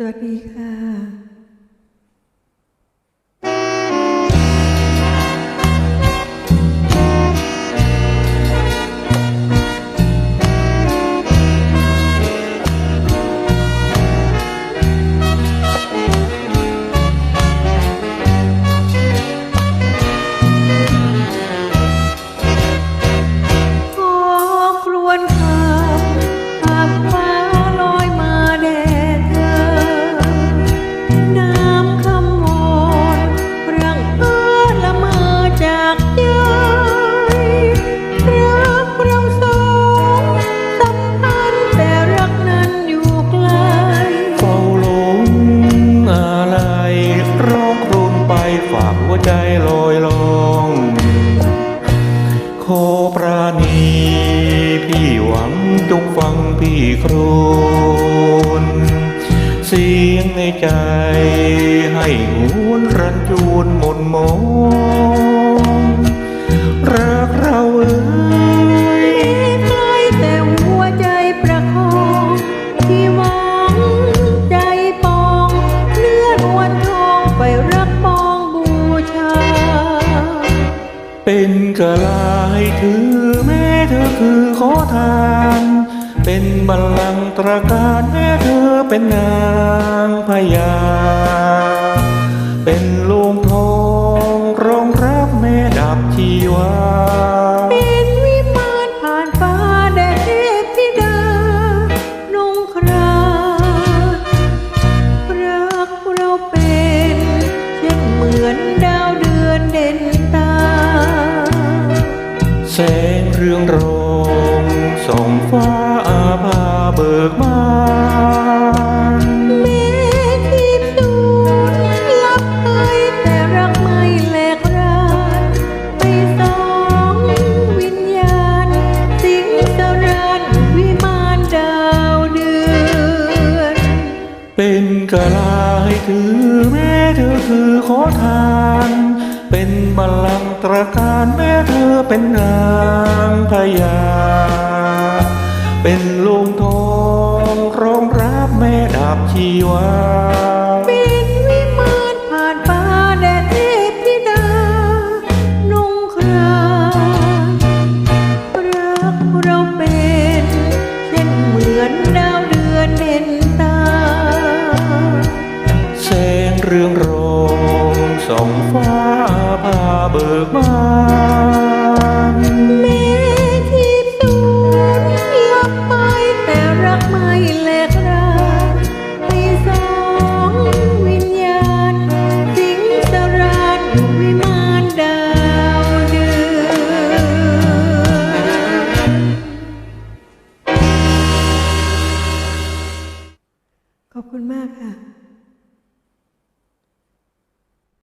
สวัสดีค่ะากหัวใจลอยลองขอปราณีพี่หวังจงฟังพี่ครูนเสียงในใจให้หวนรันจูนหมนมองรัก เป็นกระลาให้ถือแม้เธอคือขอทาน เป็นบัลลังก์ตรการแม้เธอเป็นนางพญาเป็นโลงทอ แสงเรืองรองส่องฟ้าอาภาเบิกบานแม้ที่สูญลับไปแต่รักไม่แหลกรานไปสองวิญญาณ สิงสรานวิมานดาวเดือน เป็นกะลาให้ถือแม้เธอคือขอทาน เป็นบัลลังก์ตราการแม้เธอเป็นนางพญา เป็นโลงทองรองรับแม่ดับชีวาเป็นวิมานผ่านฟ้าแดดเทพธิดา นุ่งครานรักเราเป็นเช่นเหมือนดาวเดือนเด่นตา แสงเรืองรองส่องฟ้า พาเบิกบานแม้ที่สูญลับไปแต่รักไม่แหลกรานไปสองวิญญาณ สิงสรานอยู่วิมานดาวเดือนขอบคุณมากค่ะ